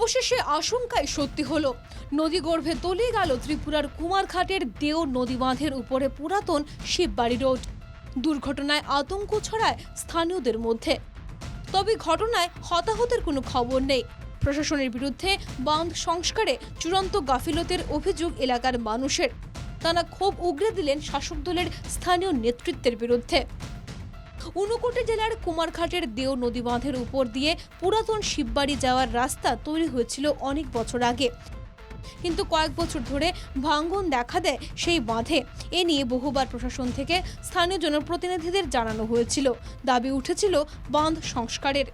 অবশেষে আশঙ্কায় সত্যি হলো। নদীগর্ভে তলিয়ে গেল ত্রিপুরার কুমারঘাটের দেও নদী বাঁধের উপরে পুরাতন শিববাড়ি রোড। দুর্ঘটনায় আতঙ্ক ছড়ায় স্থানীয়দের মধ্যে। তবে ঘটনায় হতাহতের কোনো খবর নেই। প্রশাসনের বিরুদ্ধে বাঁধ সংস্কারে চূড়ান্ত গাফিলতের অভিযোগ এলাকার মানুষের। তারা ক্ষোভ উগরে দিলেন শাসক দলের স্থানীয় নেতৃত্বের বিরুদ্ধে। ঊনকোটি জেলার কুমারঘাটের দেও নদী বাঁধের উপর দিয়ে পুরাতন শিববাড়ি যাওয়ার রাস্তা তৈরি হয়েছিল অনেক বছর আগে। কিন্তু কয়েক বছর ধরে ভাঙ্গন দেখা দেয় সেই বাঁধে। এ নিয়ে বহুবার প্রশাসন থেকে স্থানীয় জনপ্রতিনিধিদের জানানো হয়েছিল। দাবি উঠেছিল বাঁধ সংস্কারের।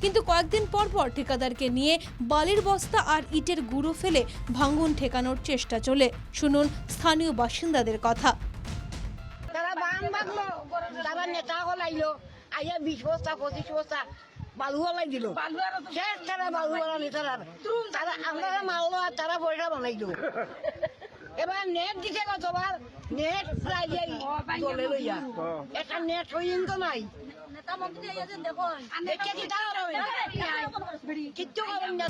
কিন্তু কয়েকদিন পর পর ঠিকাদারকে নিয়ে বালির বস্তা আর ইটের গুঁড়ো ফেলে ভাঙ্গন ঠেকানোর চেষ্টা চলে। শুনুন স্থানীয় বাসিন্দাদের কথা। তারা বাঁধলো তারা নেতা হল আইলো আইয়া বিশ বস্তা পঁচিশ বস্তা বালু হলাই দিল শেষ তারা বালু হলা নেতারা তারা আমরা মারলো আর তারা পয়সা বানাইলো এবার নেট দিছে কতবার নেট প্রায় দলে লইয়া একটা নেট হইন তো নাই। কিচ্ছু করেন না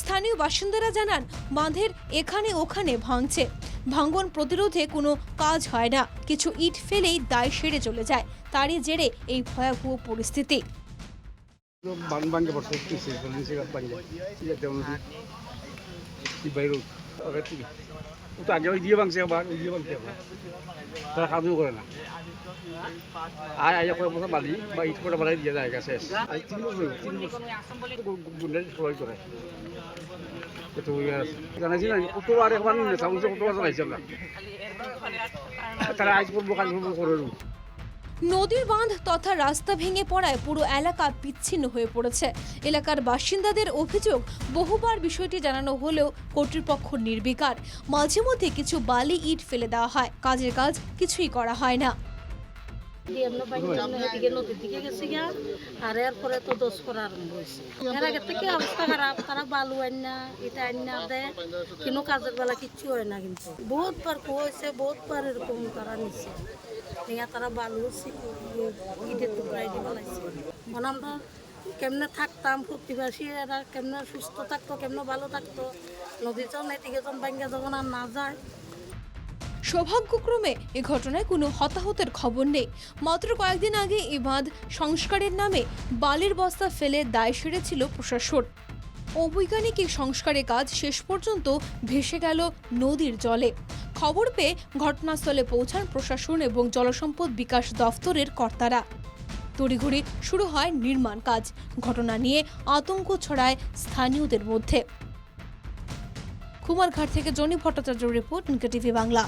স্থানীয় বাসিন্দারা জানান বাঁধের এখানে ওখানে ভাঙছে। ভাঙ্গন প্রতিরোধে কোনো কাজ হয় না। কিছু ইট ফেলেই দায় সেরে চলে যায়। তারই জেরে এই ভয়াবহ পরিস্থিতি। ও তো আগে ওই দিয়ে ভাঙছে আবার ওই দিয়ে ভাঙছে তারা খাওয়া করে না। আর আজ কয়েক বছর বালি বা ইট করে বাড়াই দিয়ে যায় শেষ আজ তিন বছর তিন বছর। গুন্ডাই সবাই করে। কত ইয়ে জানাইছি না কত আর একবার নেতা কত তারা আজ করব কাল করব করে। নদীর বাঁধ তথা রাস্তা ভেঙে পড়ায় পুরো এলাকা বিচ্ছিন্ন হয়ে পড়েছে। এলাকার বাসিন্দাদের অভিযোগ, বহুবার বিষয়টি জানানো হলেও কর্তৃপক্ষ নির্বিকার। মাঝে মধ্যে কিছু বালি ইট ফেলে দেওয়া হয়, কাজের কাজ কিছুই করা হয় না। আর হয়েছে। তারা দেয় কিন্তু কাজের বেলা বহুতবার কুয়েছে বহুতবার এরকম তারা নিছে। নিয়ে তারা বালু ইটের আমরা কেমনে থাকতাম প্রতিবাসী এরা কেমনে সুস্থ থাকতো, কেমনে ভালো থাকতো যখন আর না যায়। সৌভাগ্যক্রমে এ ঘটনায় কোনো হতাহতের খবর নেই। মাত্র কয়েকদিন আগে এই বাঁধ সংস্কারের নামে বালির বস্তা ফেলে দায় সেরেছিল প্রশাসন। অবৈজ্ঞানিক এই সংস্কারের কাজ শেষ পর্যন্ত ভেসে গেল নদীর জলে। খবর পেয়ে ঘটনাস্থলে পৌঁছান প্রশাসন এবং জলসম্পদ বিকাশ দফতরের কর্তারা। তড়িঘড়ি শুরু হয় নির্মাণ কাজ। ঘটনা নিয়ে আতঙ্ক ছড়ায় স্থানীয়দের মধ্যে। কুমারঘাট থেকে জনি ভট্টাচার্য রিপোর্ট টিভি বাংলা।